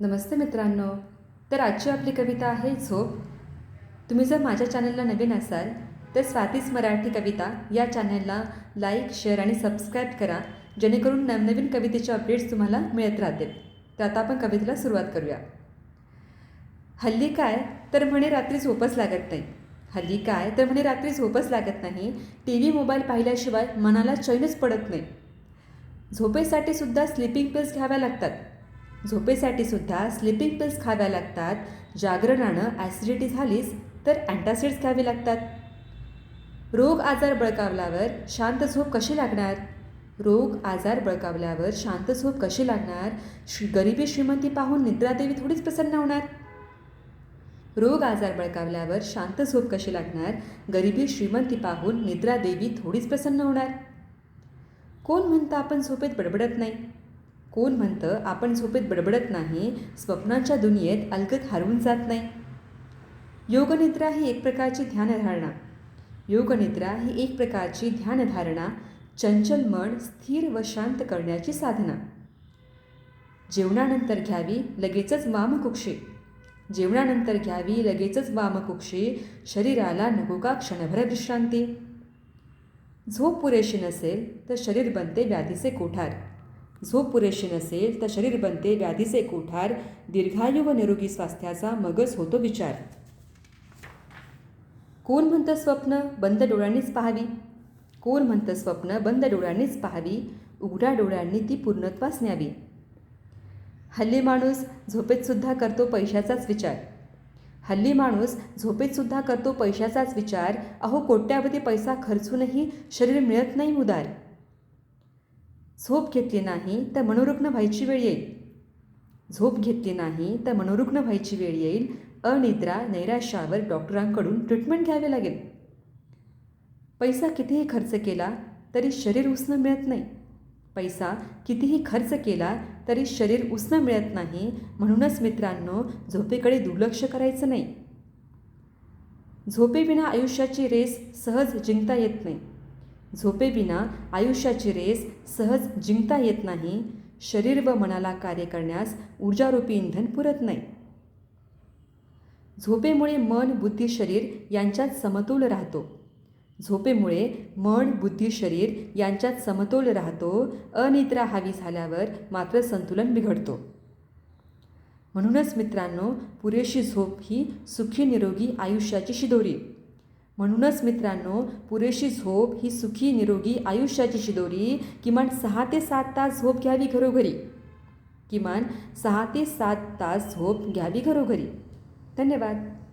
नमस्ते मित्रांनो तर आजची आपली कविता आहे झोप. तुम्ही जर माझ्या चॅनलला नवीन असाल तर स्वातीच मराठी कविता या चॅनलला लाईक शेअर आणि सबस्क्राईब करा जेणेकरून नवनवीन कवितेचे अपडेट्स तुम्हाला मिळत राहतील. तर आता आपण कवितेला सुरुवात करूया. हल्ली काय तर म्हणे रात्री झोपच लागत नाही. हल्ली काय तर म्हणे रात्री झोपच लागत नाही. टी व्ही मोबाईल पाहिल्याशिवाय मनाला चैनच पडत नाही. झोपेसाठी सुद्धा स्लिपिंग पिल्स घ्याव्या लागतात. झोपेसाठी सुद्धा स्लिपिंग पिल्स खाव्या लागतात. जागरणानं ॲसिडिटी झालीच तर अँटासिड्स घ्यावे लागतात. रोग आजार बळकावल्यावर शांत झोप कशी लागणार? रोग आजार बळकावल्यावर शांत झोप कशी लागणार? श्री गरिबी श्रीमंती पाहून निद्रादेवी थोडीच प्रसन्न होणार. रोग आजार बळकावल्यावर शांत झोप कशी लागणार? गरिबी श्रीमंती पाहून निद्रादेवी थोडीच प्रसन्न होणार. कोण म्हणतं आपण झोपेत बडबडत नाही? कोण म्हणतं आपण झोपेत बडबडत नाही स्वप्नांच्या दुनियेत अलगत हरवून जात नाही. योगनिद्रा ही एक प्रकारची ध्यानधारणा. योगनिद्रा ही एक प्रकारची ध्यानधारणा चंचल मन स्थिर व शांत करण्याची साधना. जेवणानंतर घ्यावी लगेचच वामकुक्षी. जेवणानंतर घ्यावी लगेचच वामकुक्षी शरीराला नको का क्षणभर विश्रांती? झोप पुरेशी नसेल तर शरीर बनते व्याधीचे कोठार. झोप पुरेशी नसेल तर शरीर बनते व्याधीचे कोठार दीर्घायू व निरोगी स्वास्थ्याचा मगच होतो विचार. कोण म्हणतं स्वप्न? बंद डोळ्यांनीच पाहावी. कोण म्हणतं स्वप्न? बंद डोळ्यांनीच पाहावी. उघड्या डोळ्यांनी ती पूर्णत्वास न्यावी. हल्ली माणूस झोपेतसुद्धा करतो पैशाचाच विचार. हल्ली माणूस झोपेतसुद्धा करतो पैशाचाच विचार. अहो कोट्यावधी पैसा खर्चूनही शरीर मिळत नाही उदार झोप घेतली नाही तर मनोरुग्ण व्हायची वेळ येईल. झोप घेतली नाही तर मनोरुग्ण व्हायची वेळ येईल अनिद्रा नैराश्यावर डॉक्टरांकडून ट्रीटमेंट घ्यावी लागेल. पैसा कितीही खर्च केला तरी शरीर उष्ण मिळत नाही. पैसा कितीही खर्च केला तरी शरीर उष्ण मिळत नाही म्हणूनच मित्रांनो झोपेकडे दुर्लक्ष करायचं नाही. झोपेविना आयुष्याची रेस सहज जिंकता येत नाही. झोपेविना आयुष्याची रेस सहज जिंकता येत नाही. शरीर व मनाला कार्य करण्यास ऊर्जारूपी इंधन पुरत नाही. झोपेमुळे मन बुद्धी शरीर यांच्यात समतोल राहतो. झोपेमुळे मन बुद्धी शरीर यांच्यात समतोल राहतो. अनिद्रा हावी झाल्यावर मात्र संतुलन बिघडतो. म्हणूनच मित्रांनो पुरेशी झोप ही सुखी निरोगी आयुष्याची शिदोरी. म्हणूनच मित्रांनो पुरेशी झोप ही सुखी निरोगी आयुष्याची शिदोरी. किमान सहा ते सात तास झोप घ्यावी घरोघरी. किमान सहा ते सात तास झोप घ्यावी घरोघरी. धन्यवाद.